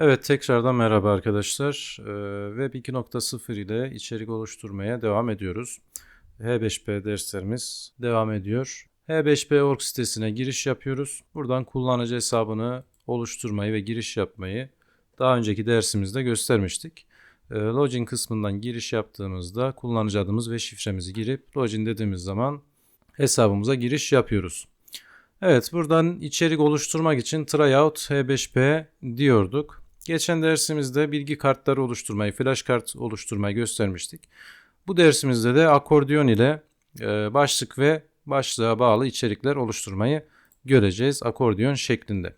Evet tekrardan merhaba arkadaşlar. Ee, Web 2.0 ile içerik oluşturmaya devam ediyoruz. H5P derslerimiz devam ediyor. H5P.org sitesine giriş yapıyoruz. Buradan kullanıcı hesabını oluşturmayı ve giriş yapmayı daha önceki dersimizde göstermiştik. Ee, Login kısmından giriş yaptığımızda kullanıcı adımız ve şifremizi girip login dediğimiz zaman hesabımıza giriş yapıyoruz. Evet buradan içerik oluşturmak için tryout H5P diyorduk. Geçen dersimizde bilgi kartları oluşturmayı, flash kart oluşturmayı göstermiştik. Bu dersimizde de akordiyon ile e, başlık ve başlığa bağlı içerikler oluşturmayı göreceğiz akordiyon şeklinde.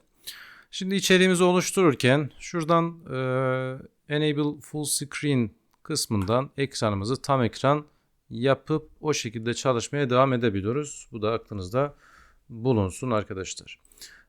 Şimdi içeriğimizi oluştururken şuradan e, Enable Full Screen kısmından ekranımızı tam ekran yapıp o şekilde çalışmaya devam edebiliyoruz. Bu da aklınızda bulunsun arkadaşlar.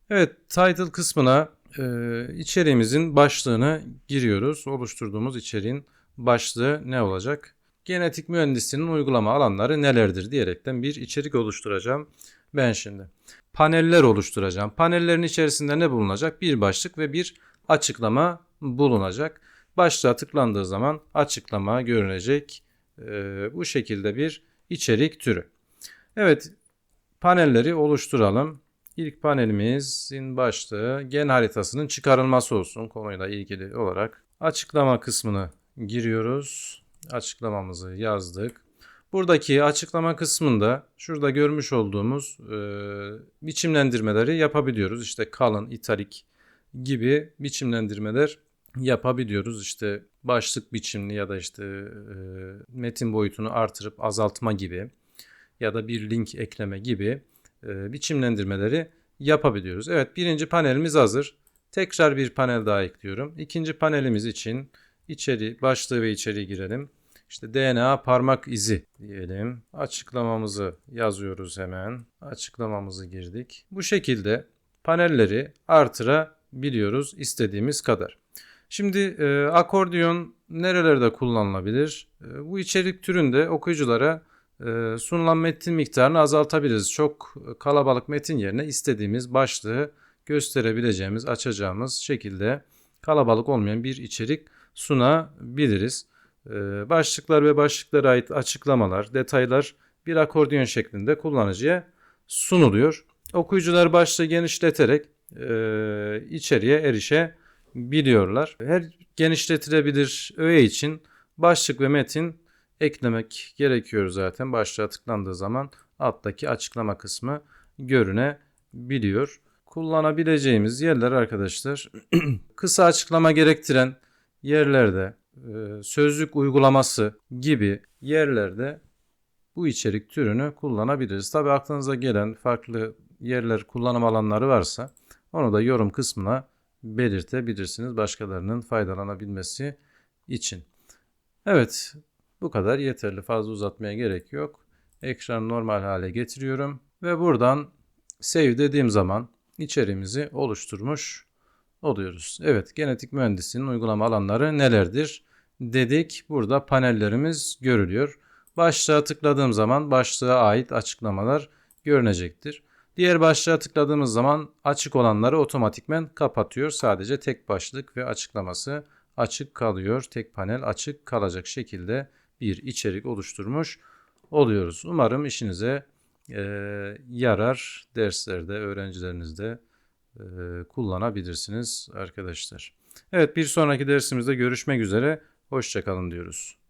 Evet title kısmına e, içeriğimizin başlığını giriyoruz. Oluşturduğumuz içeriğin başlığı ne olacak? Genetik mühendisliğinin uygulama alanları nelerdir diyerekten bir içerik oluşturacağım ben şimdi. Paneller oluşturacağım. Panellerin içerisinde ne bulunacak? Bir başlık ve bir açıklama bulunacak. Başlığa tıklandığı zaman açıklama görünecek. E, bu şekilde bir içerik türü. Evet panelleri oluşturalım. İlk panelimizin başlığı gen haritasının çıkarılması olsun konuyla ilgili olarak. Açıklama kısmını giriyoruz. Açıklamamızı yazdık. Buradaki açıklama kısmında şurada görmüş olduğumuz e, biçimlendirmeleri yapabiliyoruz. İşte kalın, italik gibi biçimlendirmeler yapabiliyoruz. İşte başlık biçimli ya da işte e, metin boyutunu artırıp azaltma gibi ya da bir link ekleme gibi e, biçimlendirmeleri yapabiliyoruz. Evet birinci panelimiz hazır. Tekrar bir panel daha ekliyorum. İkinci panelimiz için içeri başlığı ve içeriği girelim. İşte DNA parmak izi diyelim. Açıklamamızı yazıyoruz hemen. Açıklamamızı girdik. Bu şekilde panelleri artırabiliyoruz istediğimiz kadar. Şimdi e, akordiyon nerelerde kullanılabilir? E, bu içerik türünde okuyuculara sunulan metin miktarını azaltabiliriz. Çok kalabalık metin yerine istediğimiz başlığı gösterebileceğimiz, açacağımız şekilde kalabalık olmayan bir içerik sunabiliriz. E, başlıklar ve başlıklara ait açıklamalar, detaylar bir akordiyon şeklinde kullanıcıya sunuluyor. Okuyucular başlığı genişleterek e, içeriye erişebiliyorlar. Her genişletilebilir öğe için başlık ve metin eklemek gerekiyor zaten. Başlığa tıklandığı zaman alttaki açıklama kısmı görünebiliyor. Kullanabileceğimiz yerler arkadaşlar kısa açıklama gerektiren yerlerde e, sözlük uygulaması gibi yerlerde bu içerik türünü kullanabiliriz. Tabi aklınıza gelen farklı yerler kullanım alanları varsa onu da yorum kısmına belirtebilirsiniz başkalarının faydalanabilmesi için. Evet bu kadar yeterli. Fazla uzatmaya gerek yok. Ekranı normal hale getiriyorum. Ve buradan save dediğim zaman içeriğimizi oluşturmuş oluyoruz. Evet genetik mühendisliğinin uygulama alanları nelerdir dedik. Burada panellerimiz görülüyor. Başlığa tıkladığım zaman başlığa ait açıklamalar görünecektir. Diğer başlığa tıkladığımız zaman açık olanları otomatikmen kapatıyor. Sadece tek başlık ve açıklaması açık kalıyor. Tek panel açık kalacak şekilde bir içerik oluşturmuş oluyoruz. Umarım işinize e, yarar derslerde öğrencilerinizde e, kullanabilirsiniz arkadaşlar. Evet bir sonraki dersimizde görüşmek üzere. Hoşçakalın diyoruz.